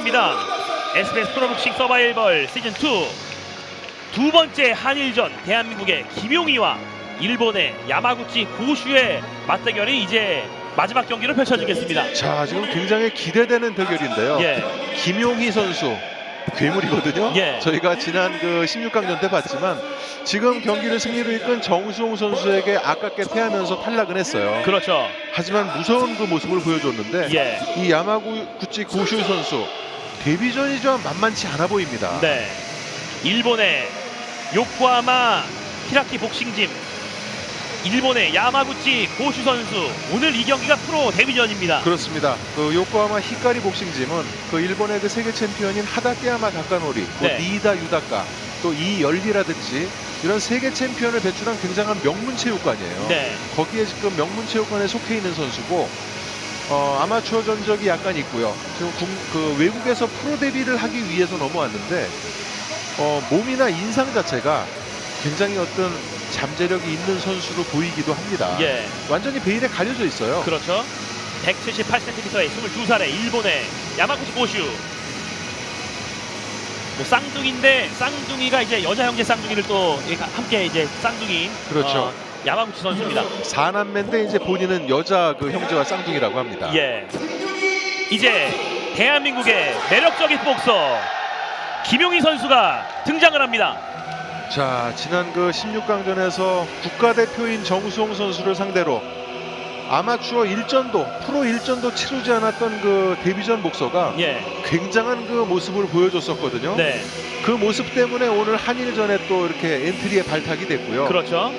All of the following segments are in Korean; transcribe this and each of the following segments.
시작됐습니다. SBS 프로복싱 서바이벌 시즌 2. 두 번째 한일전 대한민국의 김용희와 일본의 야마구치 고슈의 맞대결이 이제 마지막 경기로 펼쳐지겠습니다. 자 지금 굉장히 기대되는 대결인데요. 예. 김용희 선수 괴물이거든요. 예. 저희가 지난 그 16강전 때 봤지만 지금 경기를 승리로 이끈 정수홍 선수에게 아깝게 패하면서 탈락은 했어요. 그렇죠. 하지만 무서운 그 모습을 보여줬는데 예. 이 야마구치 고슈 선수 데뷔전이 좀 만만치 않아 보입니다. 네. 일본의 요코하마 히라키 복싱짐 일본의 야마구치 고슈 선수 오늘 이 경기가 프로 데뷔전입니다. 그렇습니다. 그 요코하마 히카리 복싱짐은 그 일본의 그 세계 챔피언인 하다케야마 다카노리, 또 네. 니이다 유다카, 또 이열리라든지 이런 세계 챔피언을 배출한 굉장한 명문 체육관이에요. 네. 거기에 지금 명문 체육관에 속해 있는 선수고 어, 아마추어 전적이 약간 있고요. 지금 국- 그 외국에서 프로 데뷔를 하기 위해서 넘어왔는데 어, 몸이나 인상 자체가 굉장히 어떤 잠재력이 있는 선수로 보이기도 합니다. 예. 완전히 베일에 가려져 있어요. 그렇죠. 178cm의 22살의 일본의 야마구치 고슈. 뭐 쌍둥이인데 쌍둥이가 이제 여자 형제 쌍둥이를 또 함께 이제 쌍둥이 그렇죠. 어, 야마구치 선수입니다. 사남매인데 이제 본인은 여자 그 형제와 쌍둥이라고 합니다. 예. 이제 대한민국의 매력적인 복서 김용희 선수가 등장을 합니다. 자, 지난 그 16강전에서 국가대표인 정수홍 선수를 상대로 아마추어 일전도 프로 일전도 치르지 않았던 그 데뷔전 복서가 예. 굉장한 그 모습을 보여줬었거든요. 네. 그 모습 때문에 오늘 한일전에 또 이렇게 엔트리에 발탁이 됐고요. 그렇죠.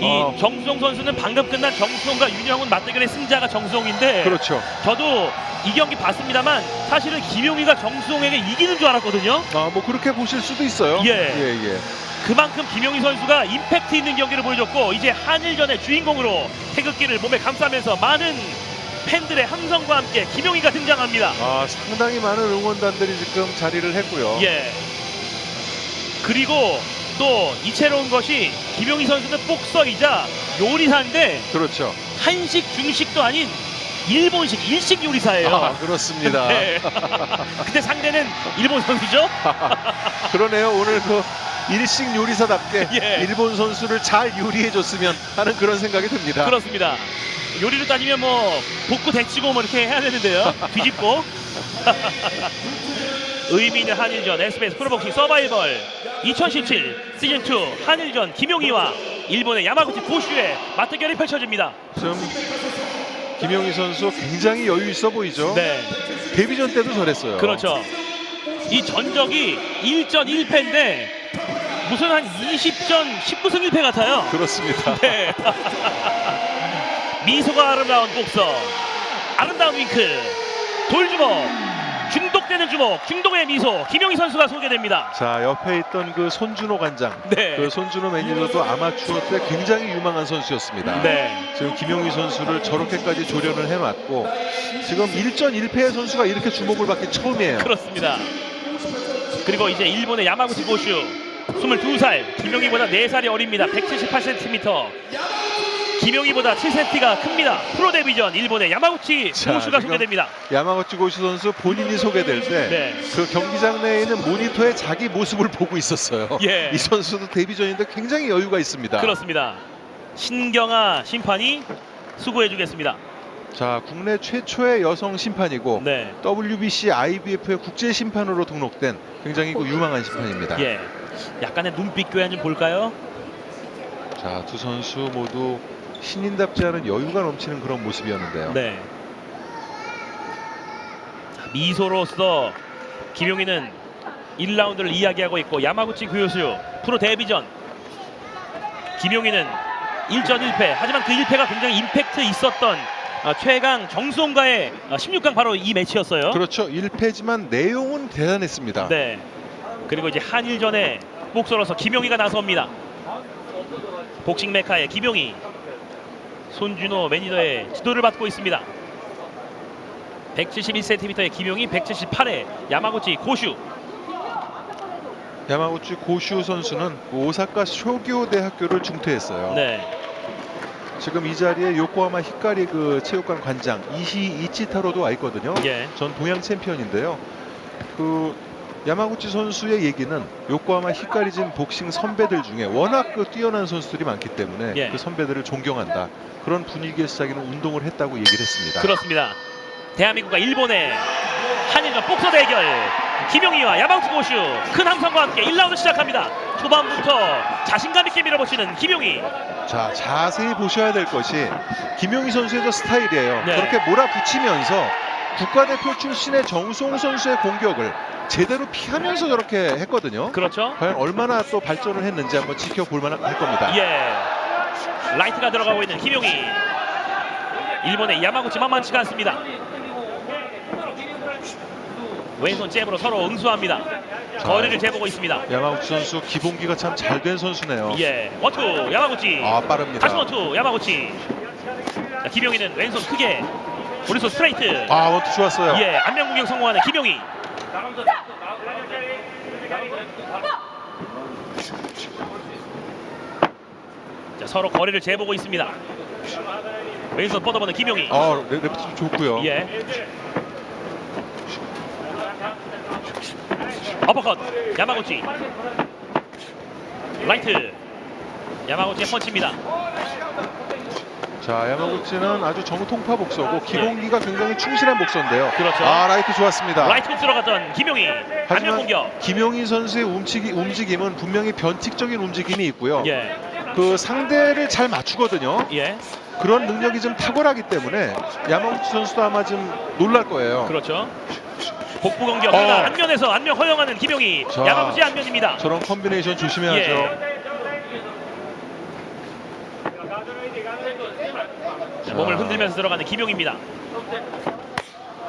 이 어. 정수홍 선수는 방금 끝난 정수홍과 윤영훈 맞대결의 승자가 정수홍인데 그렇죠. 저도 이 경기 봤습니다만 사실은 김용희가 정수홍에게 이기는 줄 알았거든요. 아, 뭐 그렇게 보실 수도 있어요. 예. 예, 예. 그만큼 김용희 선수가 임팩트 있는 경기를 보여줬고 이제 한일전의 주인공으로 태극기를 몸에 감싸면서 많은 팬들의 함성과 함께 김용희가 등장합니다. 아, 상당히 많은 응원단들이 지금 자리를 했고요. 예. 그리고 또 이채로운 것이 김용희 선수는 복서이자 요리사인데 그렇죠. 한식 중식도 아닌 일본식 일식 요리사예요. 아, 그렇습니다. 네. 근데 상대는 일본 선수죠? 그러네요. 오늘 그 일식 요리사답게 예. 일본 선수를 잘 요리해 줬으면 하는 그런 생각이 듭니다. 그렇습니다. 요리로 따지면 뭐 볶고 데치고 뭐 이렇게 해야 되는데요. 뒤집고. 의미 있는 한일전 SBS 프로복싱 서바이벌 2017 시즌 2 한일전 김용희와 일본의 야마구치 고슈의 맞대결이 펼쳐집니다. 지금 김용희 선수 굉장히 여유 있어 보이죠? 네, 데뷔전 때도 저랬어요. 그렇죠. 이 전적이 1전 1패인데 무슨 한 20전 19승 1패 같아요. 그렇습니다. 네. 미소가 아름다운 복서 아름다운 윙크 돌주먹 중독되는 주먹 중독의 미소 김용희 선수가 소개됩니다 자 옆에 있던 그 손준호 관장, 네. 그 손준호 매니저도 아마추어 때 굉장히 유망한 선수였습니다. 네. 지금 김용희 선수를 저렇게까지 조련을 해왔고 지금 1전 1패의 선수가 이렇게 주목을 받기 처음이에요. 그렇습니다 그리고 이제 일본의 야마구치 고슈 22살 김용희보다 4살이 어립니다 178cm 김용희보다 7cm가 큽니다 프로 데뷔전 일본의 야마구치 자, 지금 소개됩니다 야마구치 고시 선수 본인이 소개될 때 그 네. 경기장 내에 있는 모니터에 자기 모습을 보고 있었어요. 예. 이 선수도 데뷔전인데 굉장히 여유가 있습니다. 그렇습니다 신경아 심판이 수고해주겠습니다 자 국내 최초의 여성 심판이고 네. WBC, IBF의 국제 심판으로 등록된 굉장히 그 유망한 심판입니다. 예. 약간의 눈빛 교환 좀 볼까요? 자 두 선수 모두 신인답지 않은 여유가 넘치는 그런 모습이었는데요. 네. 자, 미소로서 김용희는 1라운드를 이야기하고 있고 야마구치 구요수 프로 데뷔전 김용희는 1전 1패 하지만 그 1패가 굉장히 임팩트 있었던 어, 최강 정수홍과의 어, 16강 바로 이 매치였어요. 그렇죠. 1패지만 내용은 대단했습니다. 네. 그리고 이제 한일전에 복서로서 김용희가 나섭니다. 복싱 메카의 김용희. 손준호 매니저의 지도를 받고 있습니다. 171cm의 김용희, 178의 야마구치 고슈. 야마구치 고슈 선수는 오사카 쇼교 대학교를 중퇴했어요. 네. 지금 이 자리에 요코하마 히카리 그 체육관 관장 이시 이치타로도 와 있거든요. 예. 전 동양 챔피언인데요. 그 야마구치 선수의 얘기는 요코하마 히카리진 복싱 선배들 중에 워낙 그 뛰어난 선수들이 많기 때문에 예. 그 선배들을 존경한다. 그런 분위기에서 자기는 운동을 했다고 얘기를 했습니다. 그렇습니다. 대한민국과 일본의 한일전 복서 대결 김용희와 야마구치 고슈 큰 함성과 함께 1라운드 시작합니다. 초반부터 자신감 있게 밀어붙이는 김용희. 자 자세히 보셔야 될 것이 김용희 선수의 저 스타일이에요. 네. 그렇게 몰아붙이면서 국가대표 출신의 정수홍 선수의 공격을 제대로 피하면서 저렇게 했거든요. 그렇죠. 과연 얼마나 또 발전을 했는지 한번 지켜볼 만할 겁니다. 예. 라이트가 들어가고 있는 김용희. 일본의 야마구치 만만치가 않습니다. 왼손 잽으로 서로 응수합니다. 거리를 재보고 있습니다. 야마구치 선수 기본기가 참 잘 된 선수네요. 예. 원투 야마구치. 아 빠릅니다. 다시 원투 야마구치. 자, 김용희는 왼손 크게 오른손 스트레이트. 아 원투 좋았어요. 예, 안면 공격 성공하는 김용희. 자, 서로 거리를 재보고 있습니다. 왼손 뻗어보는 김용희. 아 레- 레프트 좀 좋고요. 예. 어퍼컷 야마구치. 라이트. 야마구치의 펀치입니다. 자 야마구치는 아주 정통파 복서고 기본기가 굉장히 충실한 복서인데요. 그렇죠. 아 라이트 좋았습니다. 라이트 훅 들어갔던 김용희. 하지만 공격. 김용희 선수의 움직이, 움직임은 분명히 변칙적인 움직임이 있고요. 예. 그 상대를 잘 맞추거든요. 예. 그런 능력이 좀 탁월하기 때문에 야마구치 선수도 아마 좀 놀랄 거예요. 그렇죠. 복부 공격 어. 그러나 안면에서 안면 허용하는 김용희 자. 야마구치 안면입니다. 저런 컴비네이션 조심해야죠. 예. 자, 몸을 흔들면서 들어가는 김용희입니다.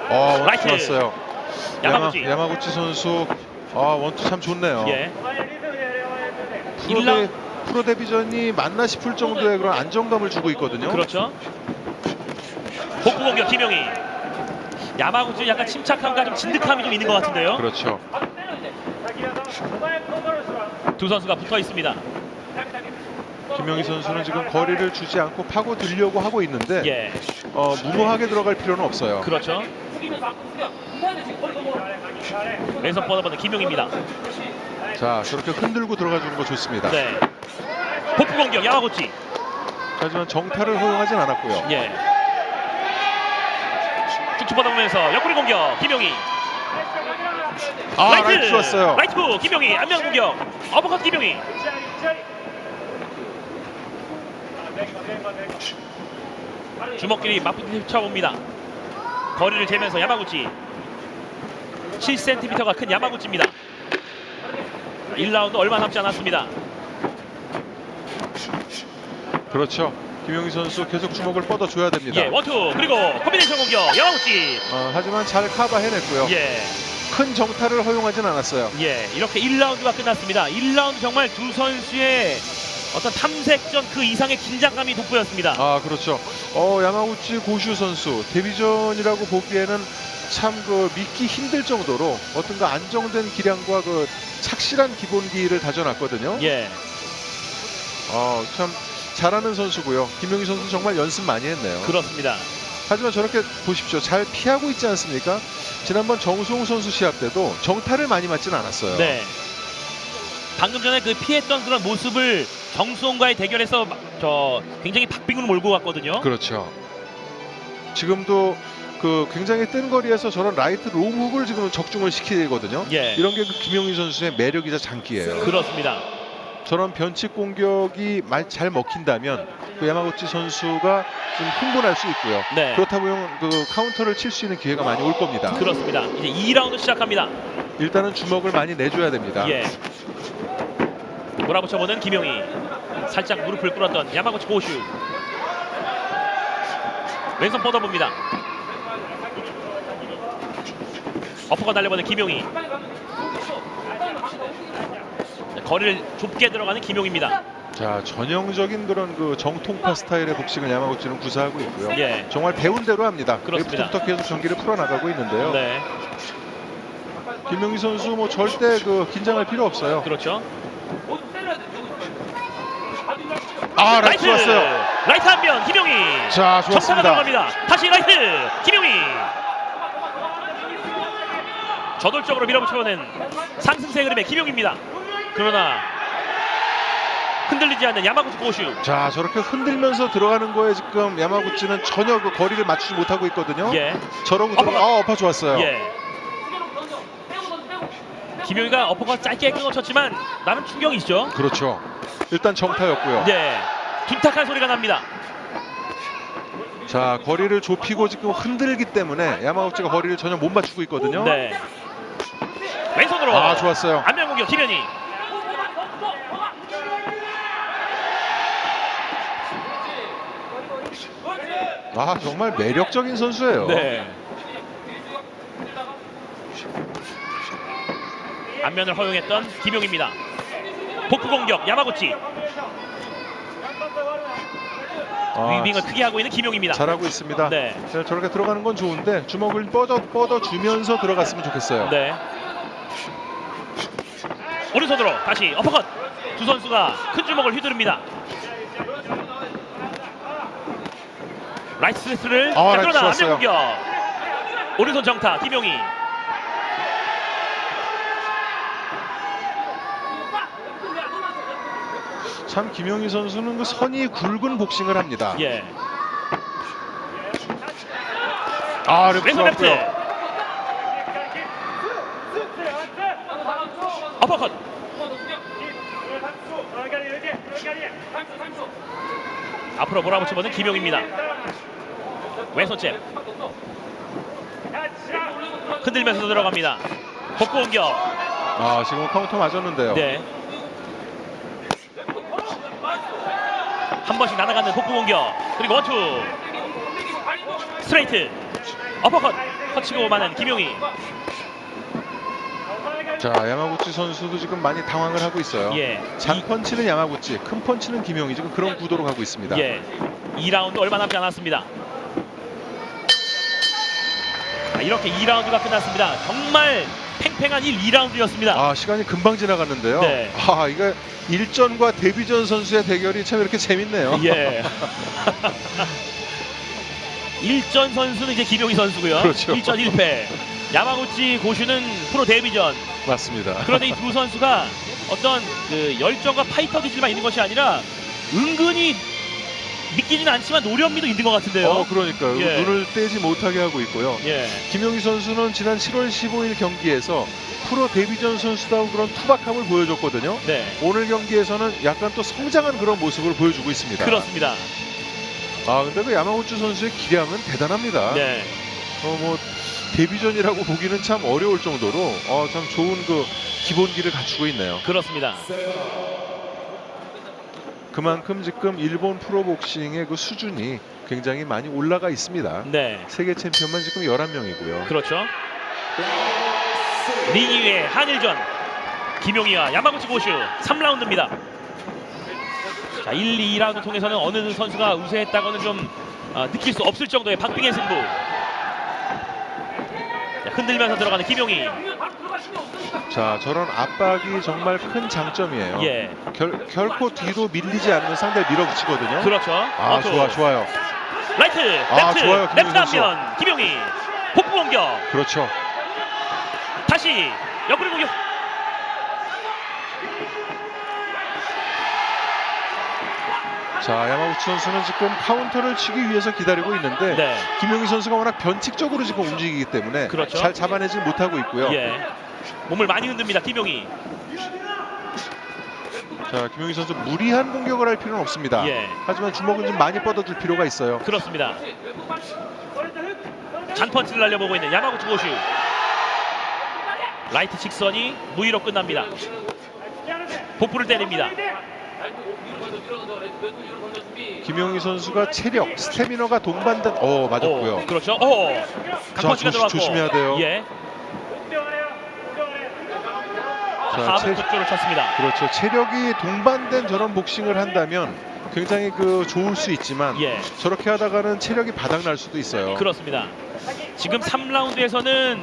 어, 라이트. 좋았어요. 야마구치. 야마, 야마 구치 선수 아, 원투 참 좋네요. 예. 프로, 일라- 데, 프로 데뷔전이 맞나 싶을 정도의 그런 안정감을 주고 있거든요. 그렇죠. 복부 공격 김용희. 야마구치 약간 침착함과 좀 진득함이 좀 있는 것 같은데요. 그렇죠. 두 선수가 붙어 있습니다. 김영희 선수는 지금 거리를 주지 않고 파고 들려고 하고 있는데 예. 어, 무모하게 들어갈 필요는 없어요. 그렇죠. 왼손 뻗어보는 김용희입니다. 자, 저렇게 흔들고 들어가 주는 거 좋습니다. 네. 복부 공격 야마구치. 하지만 정타를 허용하진 않았고요. 예. 쭉쭉 뻗어보면서 옆구리 공격 김용희. 아, 라이트, 좋았어요. 라이트 후 김용희 안면 공격. 어퍼컷 김용희. 주먹끼리 맞붙여봅니다. 거리를 재면서 야마구치. 7cm가 큰 야마구치입니다. 1라운드 얼마 남지 않았습니다. 그렇죠. 김영희 선수 계속 주먹을 뻗어 줘야 됩니다. 예, 원투 그리고 콤비네이션 공격 야마구치. 어, 하지만 잘 커버 해냈고요. 예. 큰 정타를 허용하진 않았어요. 예, 이렇게 1라운드가 끝났습니다. 1라운드 정말 두 선수의 어떤 탐색전 그 이상의 긴장감이 돋보였습니다. 아 그렇죠. 어 야마구치 고슈 선수 데뷔전이라고 보기에는 참 그 믿기 힘들 정도로 어떤 그 안정된 기량과 그 착실한 기본기를 다져놨거든요. 예, 어참 잘하는 선수고요. 김용희 선수 정말 연습 많이 했네요. 그렇습니다. 하지만 저렇게 보십시오. 잘 피하고 있지 않습니까? 지난번 정수홍 선수 시합 때도 정타를 많이 맞진 않았어요. 네. 방금 전에 그 피했던 그런 모습을 정수홍과의 대결에서 마- 저 굉장히 박빙으로 몰고 갔거든요. 그렇죠. 지금도 그 굉장히 뜬 거리에서 저런 라이트 롱훅을 지금 적중을 시키거든요. 예, 이런 게그 김용희 선수의 매력이자 장기예요. 그렇습니다. 저런 변칙 공격이 말 잘 먹힌다면 그 야마구치 선수가 좀 흥분할 수 있고요. 네, 그렇다면 그 카운터를 칠 수 있는 기회가 많이 올 겁니다. 그렇습니다. 이제 2라운드 시작합니다. 일단은 주먹을 많이 내줘야 됩니다. 예. 몰아붙여보는 김용희. 살짝 무릎을 꿇었던 야마구치 고슈. 왼손 뻗어봅니다. 어퍼가 달려보는 김용희. 거리를 좁게 들어가는 김용입니다. 자 전형적인 그런 그 정통파 스타일의 복싱을 야마구치는 구사하고 있고요. 예. 정말 배운 대로 합니다. 그렇습니다. 부터 계속 경기를 풀어나가고 있는데요. 네, 김용희 선수 뭐 절대 그 긴장할 필요 없어요. 그렇죠. 아 라이트 좋았어요. 라이트 한면 김용희. 자 정타가 좋았습니다. 들어갑니다. 다시 라이트 김용희. 저돌적으로 밀어붙여오는 상승세 흐름의 김용입니다. 그러나 흔들리지 않는 야마구치 고슈. 자 저렇게 흔들면서 들어가는 거에 지금 야마구치는 전혀 그 거리를 맞추지 못하고 있거든요. 예, 저러고. 들어 아 어퍼 좋았어요. 예. 김용이가 어퍼컷 짧게 끊어쳤지만 나름 충격이 있죠. 그렇죠. 일단 정타였고요. 네, 둔탁한 소리가 납니다. 자 거리를 좁히고 지금 흔들기 때문에 야마구치가 거리를 전혀 못 맞추고 있거든요. 네. 왼손으로 아 좋았어요. 안면 공격 김현이. 아 정말 매력적인 선수예요. 네. 안면을 허용했던 김용입니다. 복부 공격 야마구치 아, 위빙을 크게 하고 있는 김용입니다. 잘하고 있습니다. 네. 자, 저렇게 들어가는 건 좋은데 주먹을 뻗어 뻗어 주면서 들어갔으면 좋겠어요. 네. 오른손으로 다시 어퍼컷 두 선수가 큰 주먹을 휘두릅니다. 라이트 스트레스를 아, 자, 라이트 그러나 안면 좋았어요. 공격 오른손 정타 김용희 참 김영희 선수는 그 선이 굵은 복싱을 합니다. 예 아, 랩 왼손 레프트 좋았고요. 어퍼컷 앞으로 몰아붙여보는 김용입니다. 왼손 잽 흔들면서 들어갑니다. 복부 공격 아, 지금 카운터 맞았는데요. 네. 한 번씩 날아가는 복부 공격 그리고 원투 스트레이트 어퍼컷 터치고 마는 김용희 자, 야마구치 선수도 지금 많이 당황을 하고 있어요. 예. 장 펀치는 야마구치, 큰 펀치는 김용희 지금 그런 구도로 가고 있습니다. 예. 2라운드 얼마 남지 않았습니다. 자, 이렇게 2라운드가 끝났습니다. 정말 팽팽한 1, 2라운드였습니다. 아, 시간이 금방 지나갔는데요. 네. 아, 이거 일전과 데뷔전 선수의 대결이 참 이렇게 재밌네요. 예. 일전 선수는 이제 김용희 선수고요. 그렇죠. 1전 1패. 야마구치 고슈는 프로 데뷔전. 맞습니다. 그런데 이 두 선수가 어떤 그 열정과 파이터 기질만 있는 것이 아니라 은근히 믿기지는 않지만 노련미도 있는 것 같은데요. 어, 그러니까요. 예. 눈을 떼지 못하게 하고 있고요. 예. 김용희 선수는 지난 7월 15일 경기에서 프로 데뷔전 선수다운 그런 투박함을 보여줬거든요. 네. 오늘 경기에서는 약간 또 성장한 그런 모습을 보여주고 있습니다. 그렇습니다. 아 근데 그 야마구치 선수의 기량은 대단합니다. 네. 어, 뭐 데뷔전이라고 보기는 참 어려울 정도로 어, 참 좋은 그 기본기를 갖추고 있네요. 그렇습니다. 그만큼 지금 일본 프로복싱의 그 수준이 굉장히 많이 올라가 있습니다. 네. 세계 챔피언만 지금 11명이고요. 그렇죠. 링 위의 한일전 김용희와 야마구치 고슈 3라운드입니다. 자, 1, 2라운드 통해서는 어느 선수가 우세했다고는 좀 어, 느낄 수 없을 정도의 박빙의 승부. 자, 흔들면서 들어가는 김용희. 자 저런 압박이 정말 큰 장점이에요. 예, 결, 결코 뒤로 밀리지 않으면 상대를 밀어붙이거든요. 그렇죠. 아 원투. 좋아 좋아요. 라이트, 아, 좋아요, 김용희 선수. 한면 김용희. 복부 공격. 그렇죠. 다시 옆구리 공격. 자 야마구치 선수는 지금 카운터를 치기 위해서 기다리고 있는데 네. 김용희 선수가 워낙 변칙적으로 지금 움직이기 때문에 그렇죠. 잘 잡아내지 못하고 있고요. 예. 몸을 많이 흔듭니다. 김용희. 자 김용희 선수 무리한 공격을 할 필요는 없습니다. 예. 하지만 주먹은 좀 많이 뻗어줄 필요가 있어요. 그렇습니다. 잔펀치를 날려보고 있는 야마구치 고슈. 라이트 직선이 무위로 끝납니다. 복부를 때립니다. 김용희 선수가 체력, 스태미너가 동반된 어 맞았고요. 오, 그렇죠. 조심- 들어갔고. 조심해야 돼요. 예. 자, 하부 체, 급조를 쳤습니다. 그렇죠. 체력이 동반된 저런 복싱을 한다면 굉장히 그 좋을 수 있지만 예. 저렇게 하다가는 체력이 바닥 날 수도 있어요. 그렇습니다. 지금 3라운드에서는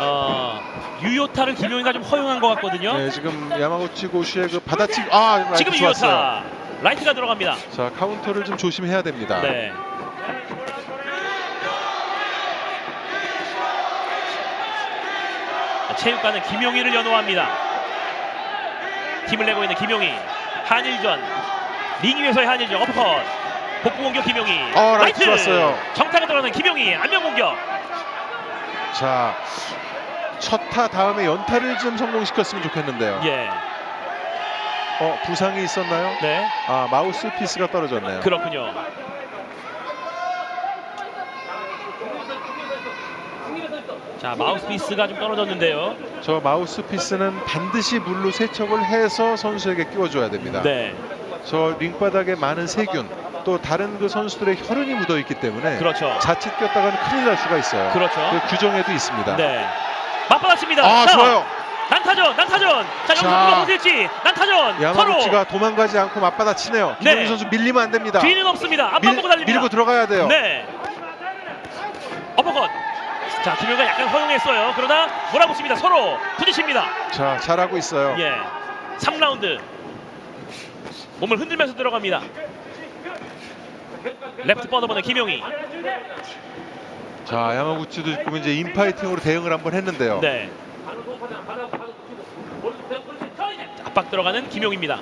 어, 유효타를 김용희가 좀 허용한 것 같거든요. 네, 지금 야마구치 고슈의 그 받아치기 아 라이트 지금 좋았어요. 유효타. 라이트가 들어갑니다. 자 카운터를 좀 조심해야 됩니다. 네. 체육관은 김용희를 연호합니다. 힘을 내고 있는 김용희. 한일전. 링 위에서의 한일전 어퍼컷. 복부 공격 김용희. 어, 라이트 좋았어요. 정타가 들어가는 김용희. 안면 공격. 자, 첫 타 다음에 연타를 좀 성공시켰으면 좋겠는데요. 예. 어, 부상이 있었나요? 네. 아, 마우스 피스가 떨어졌네요. 그렇군요. 자 마우스피스가 좀 떨어졌는데요. 저 마우스 피스는 반드시 물로 세척을 해서 선수에게 끼워줘야 됩니다. 네, 저 링바닥에 많은 세균 또 다른 그 선수들의 혈흔이 묻어 있기 때문에 그렇죠. 자칫 꼈다가는 큰일 날 수가 있어요. 그렇죠. 그 규정에도 있습니다. 네, 맞받았습니다. 아 자, 좋아요. 난타전, 난타전. 자 자. 누가 못일지 난타전. 야마구치가 도망가지 않고 맞받아 치네요. 네. 김용희 선수 밀리면 안 됩니다. 뒤는 없습니다. 앞만 밀, 보고 달립니다. 밀고 들어가야 돼요. 네. 어퍼컷. 자 김효가 약간 허용했어요. 그러나 몰아붙습니다. 서로 부딪힙니다. 자 잘하고 있어요. 예. 3라운드. 몸을 흔들면서 들어갑니다. 레프트 뻗어보는 김용희. 자 야마구치도 지금 이제 인파이팅으로 대응을 한번 했는데요. 네. 압박 들어가는 김용입니다.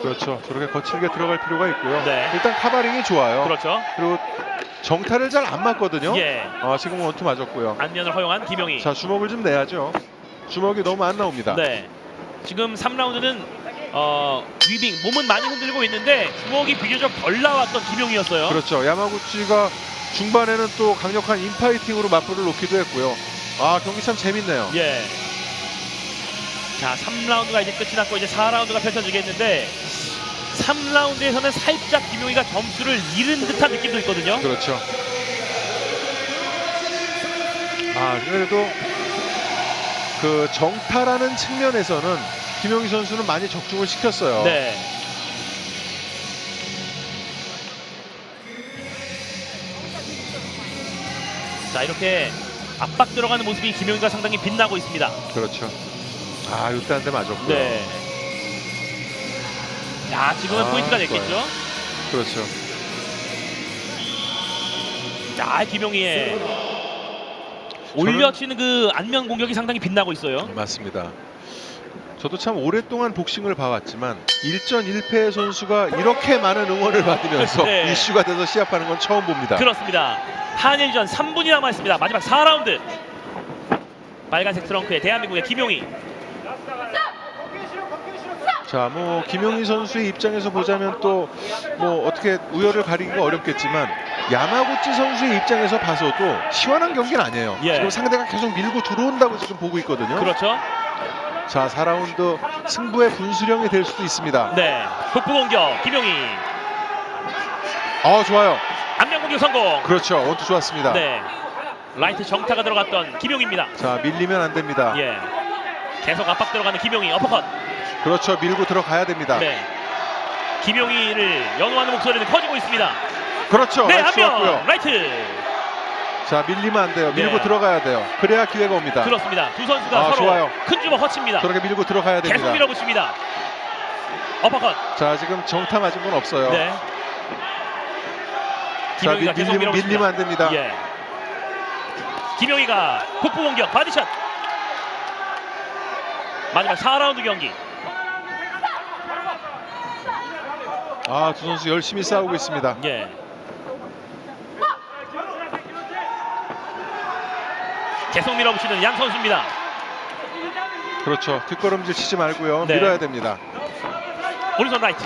그렇죠. 저렇게 거칠게 들어갈 필요가 있고요. 네. 일단 카바링이 좋아요. 그렇죠. 그리고 정타를 잘 안 맞거든요. 예. 아, 지금 원투 맞았고요. 안면을 허용한 김용희. 자 주먹을 좀 내야죠. 주먹이 너무 안 나옵니다. 네. 지금 3라운드는 어, 위빙 몸은 많이 흔들고 있는데 주먹이 비교적 덜 나왔던 김용이었어요. 그렇죠. 야마구치가 중반에는 또 강력한 인파이팅으로 맞불을 놓기도 했고요. 아 경기 참 재밌네요. 예. 자, 3라운드가 이제 끝이 났고 이제 4라운드가 펼쳐지겠는데 3라운드에서는 살짝 김용희가 점수를 잃은 듯한 느낌도 있거든요. 그렇죠. 아 그래도 그 정타라는 측면에서는 김용희 선수는 많이 적중을 시켰어요. 네. 자, 이렇게 압박 들어가는 모습이 김용희가 상당히 빛나고 있습니다. 그렇죠. 아 이때 한대 맞았고요. 네. 자, 지금은 아, 포인트가 좋아요. 됐겠죠. 그렇죠. 자, 김용희의 올려치는 그 안면 공격이 상당히 빛나고 있어요. 맞습니다. 저도 참 오랫동안 복싱을 봐왔지만 1전 1패의 선수가 이렇게 많은 응원을 받으면서 네. 이슈가 돼서 시합하는 건 처음 봅니다. 그렇습니다. 한일전 3분이 남아 있습니다. 마지막 4라운드. 빨간색 트렁크의 대한민국의 김용희. 자, 뭐 김용희 선수의 입장에서 보자면 또 뭐 어떻게 우열을 가리기가 어렵겠지만 야마구치 선수의 입장에서 봐서도 시원한 경기는 아니에요. 예. 지금 상대가 계속 밀고 들어온다고 지금 보고 있거든요. 그렇죠. 자, 4라운드 승부의 분수령이 될 수도 있습니다. 네. 북부 공격 김용희. 어, 좋아요. 안면 공격 성공. 그렇죠. 원투 좋았습니다. 네. 라이트 정타가 들어갔던 김용희입니다. 자, 밀리면 안 됩니다. 예. 계속 압박 들어가는 김용희 어퍼컷. 그렇죠. 밀고 들어가야 됩니다. 네. 김용희를 연호하는 목소리는 커지고 있습니다. 그렇죠. 네, 한명 좋았고요. 라이트. 자, 밀리면 안 돼요. 밀고 네. 들어가야 돼요. 그래야 기회가 옵니다. 그렇습니다. 두 선수가 아, 서로 좋아요. 큰 주먹 허칩니다. 저렇게 밀고 들어가야 됩니다. 계속 밀어붙입니다. 어퍼컷. 자, 지금 정타 맞은 건 없어요. 네. 자, 밀, 밀리면. 밀리면 안 됩니다. 예. 김용희가 북부 공격 바디샷. 마지막 4라운드 경기. 아, 두 선수 열심히 싸우고 있습니다. 예. 계속 밀어붙이는 양 선수입니다. 그렇죠. 뒷걸음질 치지 말고요. 네. 밀어야 됩니다. 오른손 라이트.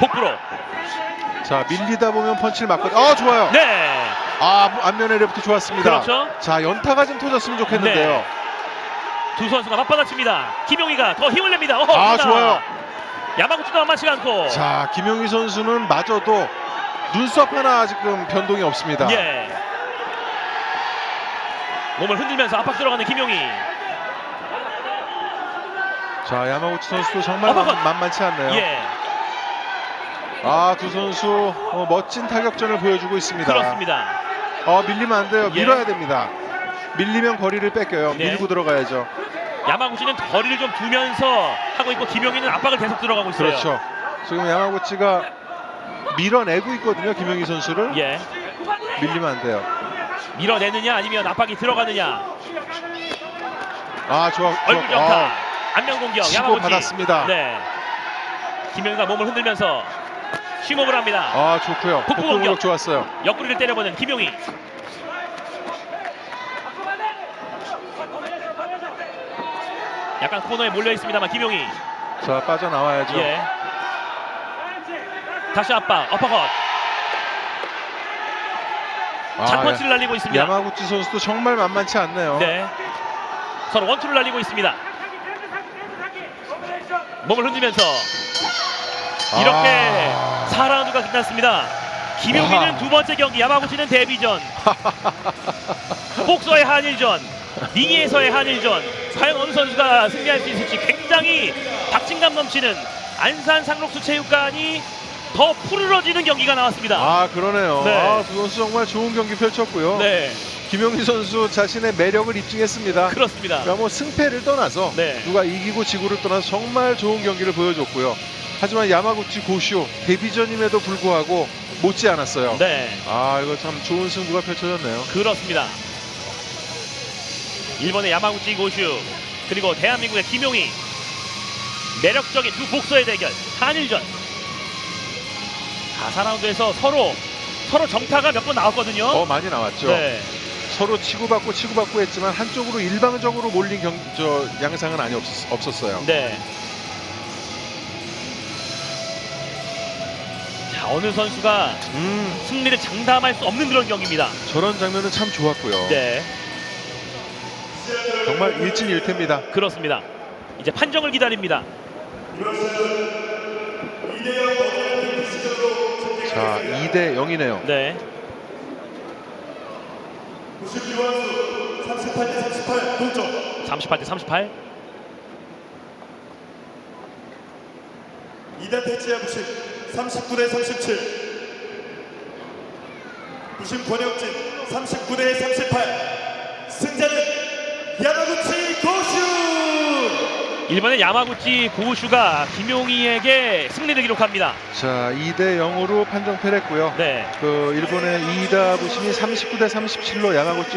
복부로. 자, 밀리다 보면 펀치를 맞고. 어, 좋아요. 네. 아, 앞면에 레프트 좋았습니다. 그렇죠. 자, 연타가 좀 터졌으면 좋겠는데요. 네. 두 선수가 맞받아칩니다. 김용희가 더 힘을 냅니다. 어허, 아, 좋아요. 야마구치도 만만치가 않고. 자, 김용희 선수는 마저도 눈썹 하나 지금 변동이 없습니다. 예. 몸을 흔들면서 압박 들어가는 김용희. 자, 야마구치 선수도 정말 어허. 만, 만만치 않네요. 예. 아, 두 선수 어, 멋진 타격전을 보여주고 있습니다. 그렇습니다. 어, 밀리면 안 돼요. 예. 밀어야 됩니다. 밀리면 거리를 뺏겨요. 네. 밀고 들어가야죠. 야마구치는 거리를 좀 두면서 하고 있고 김용희는 압박을 계속 들어가고 있어요. 그렇죠. 지금 야마구치가 밀어내고 있거든요. 김용희 선수를. 예. 밀리면 안 돼요. 밀어내느냐 아니면 압박이 들어가느냐. 아 좋아. 얼굴 좋아. 정타. 아, 안면 공격. 치고 야마구치. 받았습니다. 네. 김영희가 몸을 흔들면서 심호흡을 합니다. 아 좋고요. 복부 복부 공격. 공격 좋았어요. 옆구리를 때려보는 김용희. 약간 코너에 몰려 있습니다만 김용희. 자 빠져나와야죠. 예. 다시 압박, 어퍼컷. 아, 잔펀치를 날리고 있습니다. 야마구치 선수도 정말 만만치 않네요. 네. 서로 원투를 날리고 있습니다. 몸을 흔들면서 이렇게 아. 4라운드가 끝났습니다. 김용희는 와. 두 번째 경기, 야마구치는 데뷔전. 복서의 한일전, 링에서의 한일전. 과연 어느 선수가 승리할 수 있을지 굉장히 박진감 넘치는 안산 상록수 체육관이 더 푸르러지는 경기가 나왔습니다. 아 그러네요. 네. 아, 두 선수 정말 좋은 경기 펼쳤고요. 네, 김용희 선수 자신의 매력을 입증했습니다. 그렇습니다. 그러니까 뭐 승패를 떠나서 네. 누가 이기고 지고를 떠나서 정말 좋은 경기를 보여줬고요. 하지만 야마구치 고쇼 데뷔전임에도 불구하고 못지 않았어요. 네. 아 이거 참 좋은 승부가 펼쳐졌네요. 그렇습니다. 일본의 야마구치 고슈 그리고 대한민국의 김용희 매력적인 두 복서의 대결 한일전. 아, 4라운드에서 서로 서로 정타가 몇 번 나왔거든요. 어 많이 나왔죠. 네, 서로 치고받고 치고받고 했지만 한쪽으로 일방적으로 몰린 경, 저 양상은 아니 없, 없었어요. 네. 자 어느 선수가 음 승리를 장담할 수 없는 그런 경기입니다. 저런 장면은 참 좋았고요. 네, 정말 일진일퇴입니다. 그렇습니다. 이제 판정을 기다립니다. 자 2대 0이네요. 네, 38대 38 동점 38대 38. 2단 태치야 부심 39대 37 부심 권혁진 39대 38 승자는 야마구치 고슈 일본의 야마구치 고우슈가 김용희에게 승리를 기록합니다. 자 2대 0으로 판정패를 했고요. 네. 그 일본의 이이다 부심이 39대 37로 야마구치